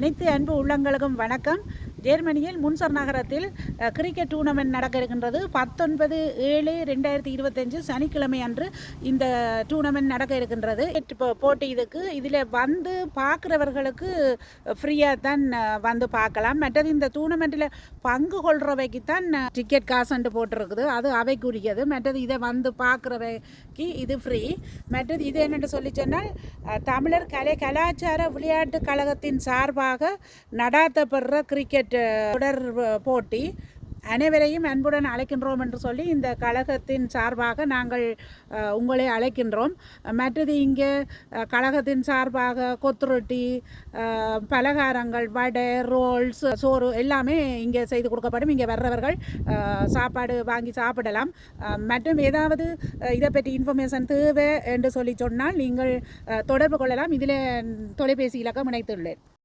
அனைத்து அன்பு உள்ளங்களுக்கும் வணக்கம். ஜெர்மனியில் முன்சர் நகரத்தில் கிரிக்கெட் டூர்னமெண்ட் நடக்க இருக்கின்றது. பத்தொன்பது ஏழு ரெண்டாயிரத்தி இருபத்தஞ்சு சனிக்கிழமை அன்று இந்த டூர்னமெண்ட் நடக்க இருக்கின்றது. இப்போ போட்டி இதுக்கு. இதில் வந்து பார்க்குறவர்களுக்கு ஃப்ரீயாக தான் வந்து பார்க்கலாம். மற்றது இந்த டூர்னமெண்ட்டில் பங்கு கொள்றவைக்கு தான் டிக்கெட் காசுன்ட்டு போட்டிருக்குது. அது அவைக்குரியது. மற்றது இதை வந்து பார்க்குறவைக்கு இது ஃப்ரீ மற்றது இது என்னென்னு சொல்லி சொன்னால் தமிழர் கலை கலாச்சார விளையாட்டு கழகத்தின் சார்பாக நடாத்தப்படுற கிரிக்கெட் தொடர் போட்டி அனைவரையும் அன்புடன் அழைக்கின்றோம் என்று சொல்லி இந்த கழகத்தின் சார்பாக நாங்கள் உங்களை அழைக்கின்றோம். மற்றது இங்கே கழகத்தின் சார்பாக கொத்துரொட்டி பலகாரங்கள் வடை ரோல்ஸ் சோறு எல்லாமே இங்கே செய்து கொடுக்கப்படும். இங்கே வர்றவர்கள் சாப்பாடு வாங்கி சாப்பிடலாம். மற்றும் ஏதாவது இதை பற்றி இன்ஃபர்மேஷன் தேவை என்று சொல்லி சொன்னால் நீங்கள் தொடர்பு கொள்ளலாம். இதில் தொலைபேசி இலக்கம் இணைத்துள்ளேன்.